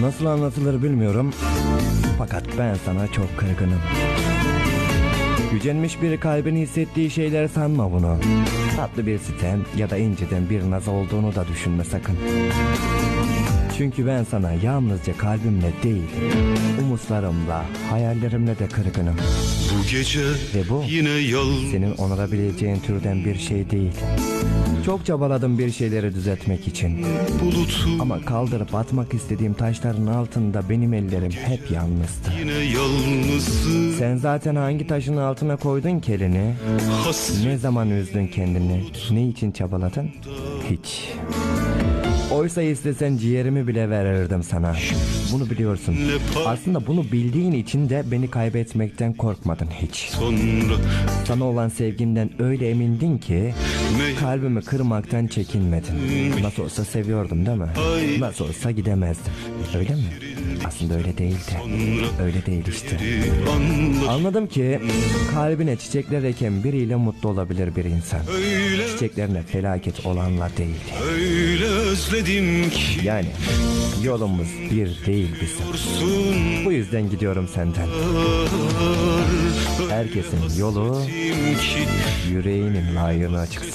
Nasıl anlatılır bilmiyorum. Fakat ben sana çok kırgınım. Gücenmiş bir kalbin hissettiği şeyler sanma bunu. Tatlı bir sitem ya da inciden bir naz olduğunu da düşünme sakın. Çünkü ben sana yalnızca kalbimle değil, umutlarımla, hayallerimle de kırgınım. Bu gece Ve bu yine yalnız senin onarabileceğin türden bir şey değil. Çok çabaladım bir şeyleri düzeltmek için. bulutu Ama kaldırıp atmak istediğim taşların altında benim ellerim hep yalnızdı. Yine yalnızım Sen zaten hangi taşın altına koydun ki elini? hasret Ne zaman üzdün kendini? Ne için çabaladın? Hiç. Oysa istesen ciğerimi bile verirdim sana. Bunu biliyorsun. Aslında bunu bildiğin için de beni kaybetmekten korkmadın hiç. Sana olan sevgimden öyle emindin ki kalbimi kırmaktan çekinmedin. Nasıl olsa seviyordum değil mi? Nasıl olsa gidemezdim. Öyle mi? Aslında öyle değildi. Öyle değil işte. anla Anladım ki kalbine çiçekler eken biriyle mutlu olabilir bir insan. Çiçeklerine felaket olanla değil. öyle özledim ki Yani yolumuz bir değil bizim. Bu yüzden gidiyorum senden. Herkesin yolu yüreğinin layığına çıksın.